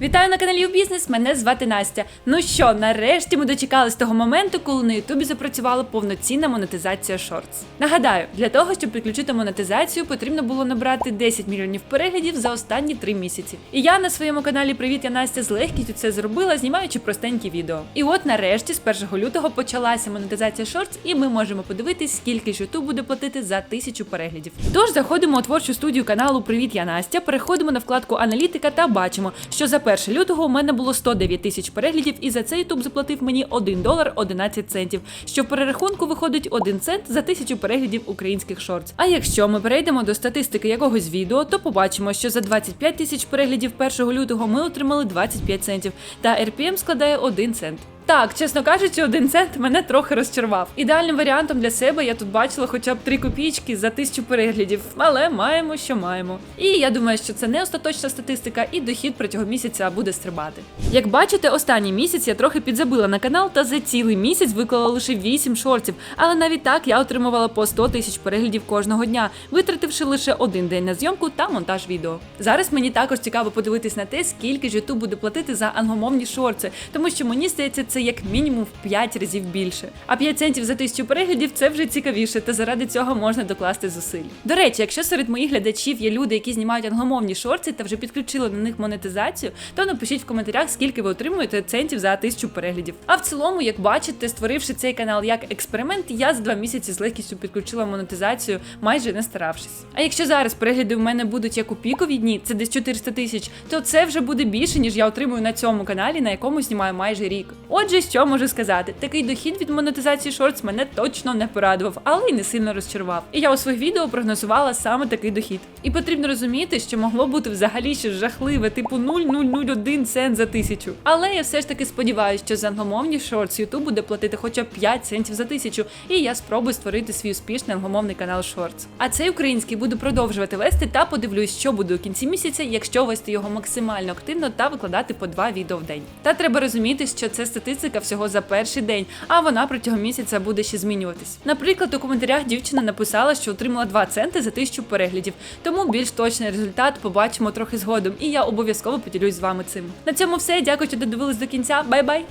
Вітаю на каналі Бізнес. Мене звати Настя. Ну що, нарешті ми дочекались того моменту, коли на Ютубі запрацювала повноцінна монетизація шортс. Нагадаю, для того, щоб підключити монетизацію, потрібно було набрати 10 мільйонів переглядів за останні 3 місяці. І я на своєму каналі Привіт, я Настя з легкістю це зробила, знімаючи простенькі відео. І от нарешті, з 1 лютого, почалася монетизація шортс, і ми можемо подивитись, скільки ж Ютуб буде платити за тисячу переглядів. Тож заходимо у творчу студію каналу Привіт, я Настя. Переходимо на вкладку Аналітика та бачимо, що за 1 лютого у мене було 109 тисяч переглядів, і за це Ютуб заплатив мені 1 долар 11 центів, що в перерахунку виходить 1 цент за тисячу переглядів українських шортс. А якщо ми перейдемо до статистики якогось відео, то побачимо, що за 25 тисяч переглядів 1 лютого ми отримали 25 центів, та RPM складає 1 цент. Так, чесно кажучи, один цент мене трохи розчарував. Ідеальним варіантом для себе я тут бачила хоча б 3 копійки за тисячу переглядів, але маємо, що маємо. І я думаю, що це не остаточна статистика, і дохід протягом місяця буде стрибати. Як бачите, останній місяць я трохи підзабила на канал та за цілий місяць виклала лише 8 шортів. Але навіть так я отримувала по 100 тисяч переглядів кожного дня, витративши лише один день на зйомку та монтаж відео. Зараз мені також цікаво подивитись на те, скільки ж YouTube буде платити за англомовні шорти, тому що мені здається, це як мінімум в 5 разів більше. А 5 центів за тисячу переглядів це вже цікавіше, та заради цього можна докласти зусиль. До речі, якщо серед моїх глядачів є люди, які знімають англомовні шорти та вже підключили на них монетизацію, то напишіть в коментарях, скільки ви отримуєте центів за тисячу переглядів. А в цілому, як бачите, створивши цей канал як експеримент, я за два місяці з легкістю підключила монетизацію, майже не старавшись. А якщо зараз перегляди в мене будуть як у пікові дні, це десь 400 тисяч, то це вже буде більше, ніж я отримую на цьому каналі, на якому знімаю майже рік. Отже, що можу сказати, такий дохід від монетизації шортс мене точно не порадував, але й не сильно розчарував. І я у своїх відео прогнозувала саме такий дохід. І потрібно розуміти, що могло бути взагалі щось жахливе, типу 0,001 цент за тисячу. Але я все ж таки сподіваюся, що за англомовні шортс YouTube буде платити хоча б 5 центів за тисячу, і я спробую створити свій успішний англомовний канал Шортс. А цей український буду продовжувати вести та подивлюсь, що буде у кінці місяця, якщо вести його максимально активно та викладати по два відео в день. Та треба розуміти, що це статистика всього за перший день, а вона протягом місяця буде ще змінюватись. Наприклад, у коментарях дівчина написала, що отримала 2 центи за тисячу переглядів, тому більш точний результат побачимо трохи згодом, і я обов'язково поділюсь з вами цим. На цьому все. Дякую, що додивились до кінця. Бай-бай!